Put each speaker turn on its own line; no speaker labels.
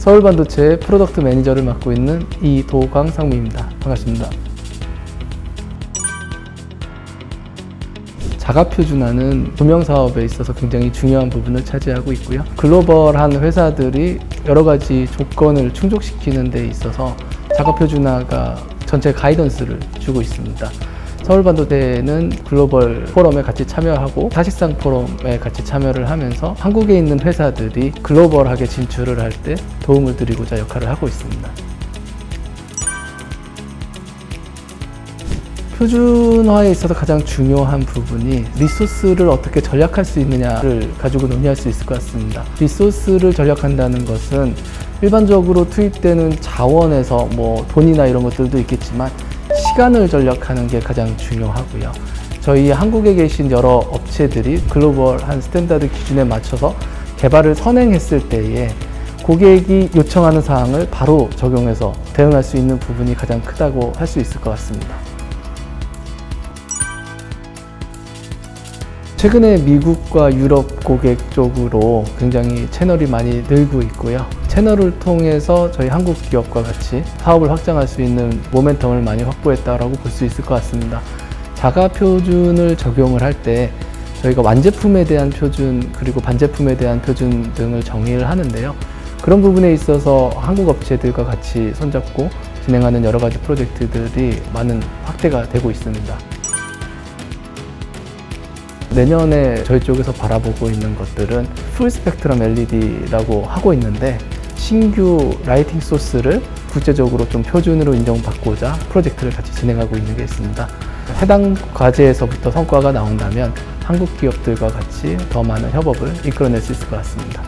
서울 반도체 프로덕트 매니저를 맡고 있는 이도광 상무입니다. 반갑습니다. 자가 표준화는 조명 사업에 있어서 굉장히 중요한 부분을 차지하고 있고요. 글로벌한 회사들이 여러 가지 조건을 충족시키는 데 있어서 자가 표준화가 전체 가이던스를 주고 있습니다. 서울반도대는 글로벌 포럼에 같이 참여하고 사식상 포럼에 같이 참여를 하면서 한국에 있는 회사들이 글로벌하게 진출을 할 때 도움을 드리고자 역할을 하고 있습니다. 표준화에 있어서 가장 중요한 부분이 리소스를 어떻게 전략할 수 있느냐를 가지고 논의할 수 있을 것 같습니다. 리소스를 전략한다는 것은 일반적으로 투입되는 자원에서 뭐 돈이나 이런 것들도 있겠지만 시간을 전략하는 게 가장 중요하고요. 저희 한국에 계신 여러 업체들이 글로벌한 스탠다드 기준에 맞춰서 개발을 선행했을 때에 고객이 요청하는 사항을 바로 적용해서 대응할 수 있는 부분이 가장 크다고 할 수 있을 것 같습니다. 최근에 미국과 유럽 고객 쪽으로 굉장히 채널이 많이 늘고 있고요. 채널을 통해서 저희 한국 기업과 같이 사업을 확장할 수 있는 모멘텀을 많이 확보했다라고 볼 수 있을 것 같습니다. 자가 표준을 적용을 할 때 저희가 완제품에 대한 표준 그리고 반제품에 대한 표준 등을 정의를 하는데요. 그런 부분에 있어서 한국 업체들과 같이 손잡고 진행하는 여러 가지 프로젝트들이 많은 확대가 되고 있습니다. 내년에 저희 쪽에서 바라보고 있는 것들은 풀 스펙트럼 LED라고 하고 있는데 신규 라이팅 소스를 국제적으로 좀 표준으로 인정받고자 프로젝트를 같이 진행하고 있는 게 있습니다. 해당 과제에서부터 성과가 나온다면 한국 기업들과 같이 더 많은 협업을 이끌어낼 수 있을 것 같습니다.